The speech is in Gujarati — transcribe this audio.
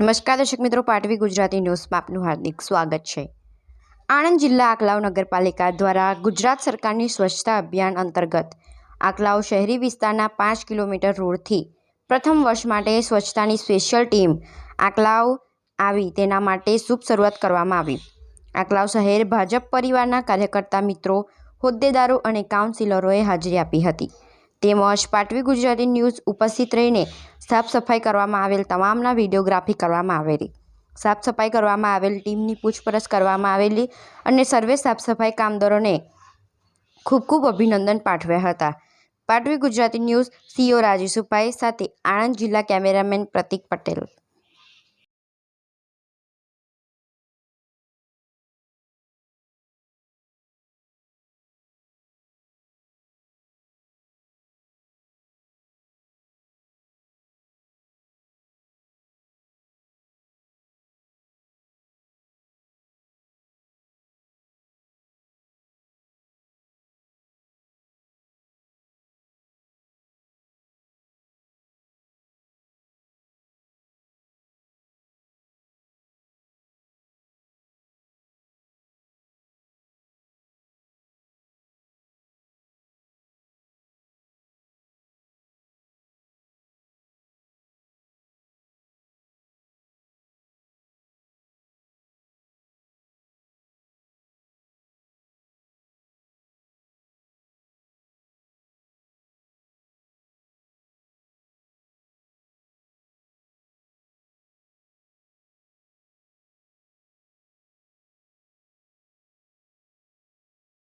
નમસ્કાર, દર્શક મિત્રો. પાટવી ગુજરાતી ન્યૂઝમાં આપનું હાર્દિક સ્વાગત છે. આણંદ જિલ્લા આકલાવ નગરપાલિકા દ્વારા ગુજરાત સરકારની સ્વચ્છતા અભિયાન અંતર્ગત આકલાવ શહેરી વિસ્તારના પાંચ કિલોમીટર રોડથી પ્રથમ વર્ષ માટે સ્વચ્છતાની સ્પેશિયલ ટીમ આકલાવ આવી. તેના માટે શુભ શરૂઆત કરવામાં આવી. આકલાવ શહેર ભાજપ પરિવારના કાર્યકર્તા મિત્રો, હોદ્દેદારો અને કાઉન્સિલરોએ હાજરી આપી હતી. તેમજ પાટવી ગુજરાતી ન્યૂઝ ઉપસ્થિત રહીને સાફ સફાઈ કરવામાં આવેલ તમામના વિડીયોગ્રાફી કરવામાં આવેલી. સાફ સફાઈ કરવામાં આવેલ ટીમની પૂછપરછ કરવામાં આવેલી અને સર્વે સાફ સફાઈ કામદારોને ખૂબ ખૂબ અભિનંદન પાઠવ્યા હતા. પાટવી ગુજરાતી ન્યૂઝ સીઓ રાજેશુભાઈ સાથે આણંદ જિલ્લા કેમેરામેન પ્રતિક પટેલ.